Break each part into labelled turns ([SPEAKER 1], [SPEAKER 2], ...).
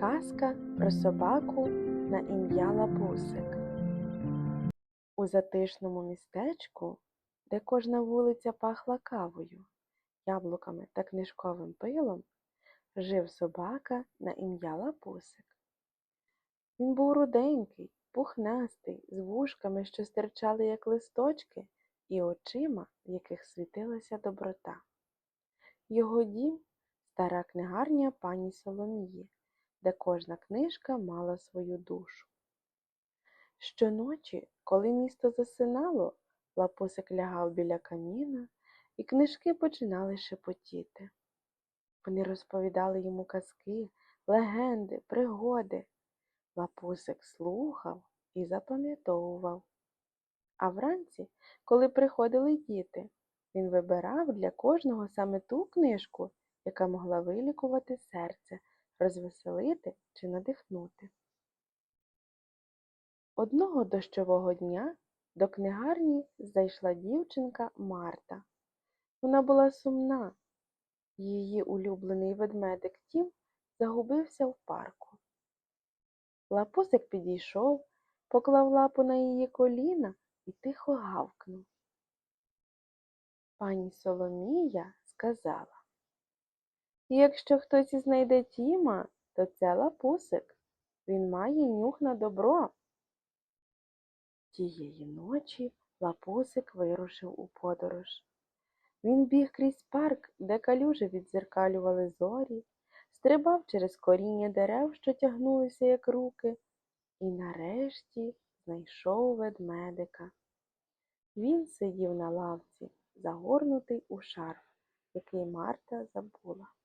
[SPEAKER 1] Казка про собаку на ім'я Лапусик. У затишному містечку, де кожна вулиця пахла кавою, яблуками та книжковим пилом, жив собака на ім'я Лапусик. Він був руденький, пухнастий, з вушками, що стирчали, як листочки, і очима, в яких світилася доброта. Його дім стара книгарня пані Соломії, де кожна книжка мала свою душу. Щоночі, коли місто засинало, лапусик лягав біля каміна, і книжки починали шепотіти. Вони розповідали йому казки, легенди, пригоди. Лапусик слухав і запам'ятовував. А вранці, коли приходили діти, він вибирав для кожного саме ту книжку, яка могла вилікувати серце, розвеселити чи надихнути. Одного дощового дня до книгарні зайшла дівчинка Марта. Вона була сумна. Її улюблений ведмедик Тім загубився в парку. Лапусик підійшов, поклав лапу на її коліна і тихо гавкнув. Пані Соломія сказала, якщо хтось і знайде Тіма, то це лапусик. Він має нюх на добро. Тієї ночі лапусик вирушив у подорож. Він біг крізь парк, де калюжі відзеркалювали зорі, стрибав через коріння дерев, що тягнулися, як руки, і нарешті знайшов ведмедика. Він сидів на лавці, загорнутий у шарф, який Марта забула.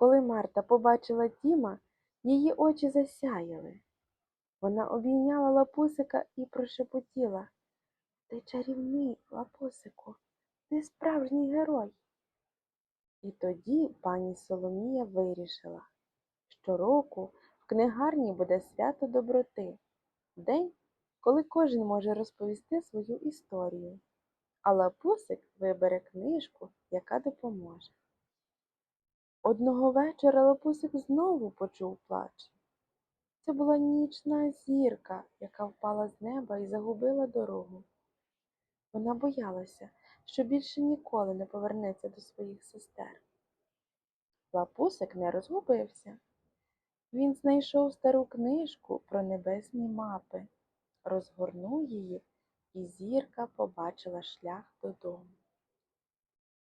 [SPEAKER 1] Коли Марта побачила Тіма, її очі засяяли. Вона обійняла лапусика і прошепотіла Ти чарівний, лапусику, ти справжній герой. І тоді пані Соломія вирішила, щороку в книгарні буде свято доброти, день, коли кожен може розповісти свою історію, а лапусик вибере книжку, яка допоможе. Одного вечора лапусик знову почув плач. Це була нічна зірка, яка впала з неба і загубила дорогу. Вона боялася, що більше ніколи не повернеться до своїх сестер. Лапусик не розгубився. Він знайшов стару книжку про небесні мапи, розгорнув її, і зірка побачила шлях додому.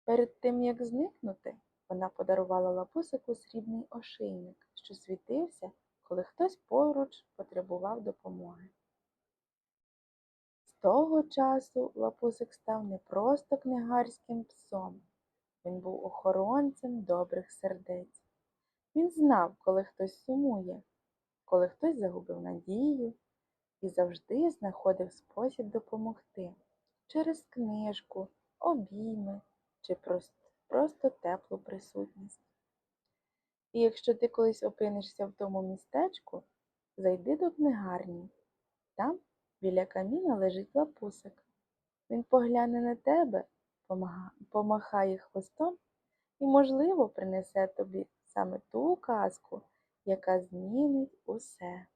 [SPEAKER 1] Перед тим, як зникнути, вона подарувала лапусику срібний ошийник, що світився коли хтось поруч потребував допомоги. З того часу лапусик став не просто книгарським псом, він був охоронцем добрих сердець. Він знав, коли хтось сумує, коли хтось загубив надію і завжди знаходив спосіб допомогти через книжку, обійми чи просто теплу присутність. І якщо ти колись опинишся в тому містечку, зайди до книгарні. Там біля каміна лежить лапусик. Він погляне на тебе, помахає хвостом і, можливо, принесе тобі саме ту казку, яка змінить усе.